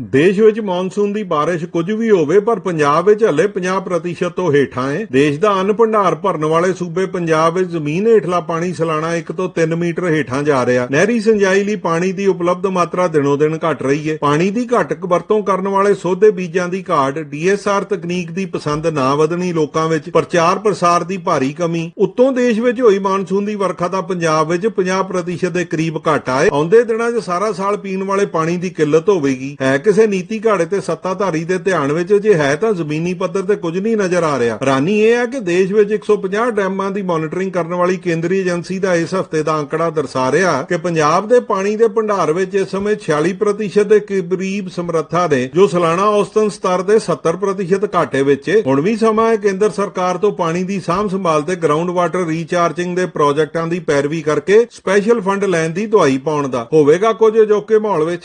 ਦੇਸ਼ ਵਿੱਚ ਮੌਨਸੂਨ ਦੀ ਬਾਰਿਸ਼ ਕੁਝ ਵੀ ਹੋਵੇ, ਪਰ ਪੰਜਾਬ ਵਿੱਚ ਹਲੇ 50% ਤੋਂ ਹੇਠਾਂ ਹੈ। ਦੇਸ਼ ਦਾ ਅੰਨ ਭੰਡਾਰ ਭਰਨ ਵਾਲੇ ਸੂਬੇ ਪੰਜਾਬ ਵਿੱਚ ਜ਼ਮੀਨ ਹੇਠਲਾ ਪਾਣੀ ਸਾਲਾਨਾ 1 ਤੋਂ 3 ਮੀਟਰ ਹੇਠਾਂ ਜਾ ਰਿਹਾ। ਨਹਿਰੀ ਸਿੰਜਾਈ ਲਈ ਪਾਣੀ ਦੀ ਉਪਲਬਧ ਮਾਤਰਾ ਦਿਨੋ ਦਿਨ ਘਟ ਰਹੀ ਹੈ। ਪਾਣੀ ਦੀ ਘੱਟ ਵਰਤੋਂ ਕਰਨ ਵਾਲੇ ਸੋਧੇ ਬੀਜਾਂ ਦੀ ਘਾਟ ਡੀਐਸਆਰ ਤਕਨੀਕ ਦੀ ਪਸੰਦ ਨਾ ਵਧਣੀ, ਲੋਕਾਂ ਵਿੱਚ ਪ੍ਰਚਾਰ ਪ੍ਰਸਾਰ ਦੀ ਭਾਰੀ ਕਮੀ। ਉੱਤੋਂ ਦੇਸ਼ ਵਿੱਚ ਹੋਈ ਮਾਨਸੂਨ ਦੀ ਵਰਖਾ ਦਾ ਪੰਜਾਬ ਵਿੱਚ 50% ਦੇ ਕਰੀਬ ਘਾਟਾ ਆਏ ਆਉਂਦੇ ਦਿਨਾਂ 'ਚ ਸਾਰਾ ਸਾਲ ਪੀਣ ਵਾਲੇ ਪਾਣੀ ਦੀ ਕਿੱਲਤ ਹੋਵੇਗੀ। ਹੈ ਕਿਸੇ ਨੀਤੀ ਘਾੜੇ ਤੇ ਸੱਤਾਧਾਰੀ ਦੇ ਧਿਆਨ ਵਿੱਚ ਜੇ ਹੈ ਤਾਂ ਜ਼ਮੀਨੀ ਪੱਧਰ ਤੇ ਕੁਝ ਨਹੀਂ ਨਜ਼ਰ ਆ ਰਿਹਾ। ਰਾਨੀ ਇਹ ਹੈ ਕਿ ਦੇਸ਼ ਵਿੱਚ 150 ਡੈਮਾਂ ਦੀ ਮੋਨੀਟਰਿੰਗ ਕਰਨ ਵਾਲੀ ਕੇਂਦਰੀ ਏਜੰਸੀ ਦਾ ਇਸ ਹਫ਼ਤੇ ਦਾ ਅੰਕੜਾ ਦਰਸਾ ਰਿਹਾ ਕਿ ਪੰਜਾਬ ਦੇ ਪਾਣੀ ਦੇ ਭੰਡਾਰ ਵਿੱਚ ਇਸ ਸਮੇਂ 46% ਦੇ ਕਰੀਬ ਸਮਰੱਥਾ ਨੇ, ਜੋ ਸਾਲਾਨਾ ਔਸਤਨ ਸਤਰ ਦੇ 70% ਘਾਟੇ ਵਿੱਚ ਹੈ ਹੁਣ ਵੀ ਸਮਾਂ ਹੈ ਕੇਂਦਰ ਸਰਕਾਰ ਤੋਂ ਪਾਣੀ ਦੀ ਸਾਂਭ ਸੰਭਾਲ ਤੇ ਗਰਾਊਂਡ ਵਾਟਰ ਰੀਚਾਰਜਿੰਗ ਦੇ ਪ੍ਰੋਜੈਕਟਾਂ ਦੀ ਪੈਰਵੀ ਕਰਕੇ ਸਪੈਸ਼ਲ ਫੰਡ ਲੈਣ ਦੀ ਦਵਾਈ ਪਾਉਣ ਦਾ। ਹੋਵੇਗਾ ਕੁਝ ਅਜੋਕੇ ਮਾਹੌਲ ਵਿੱਚ।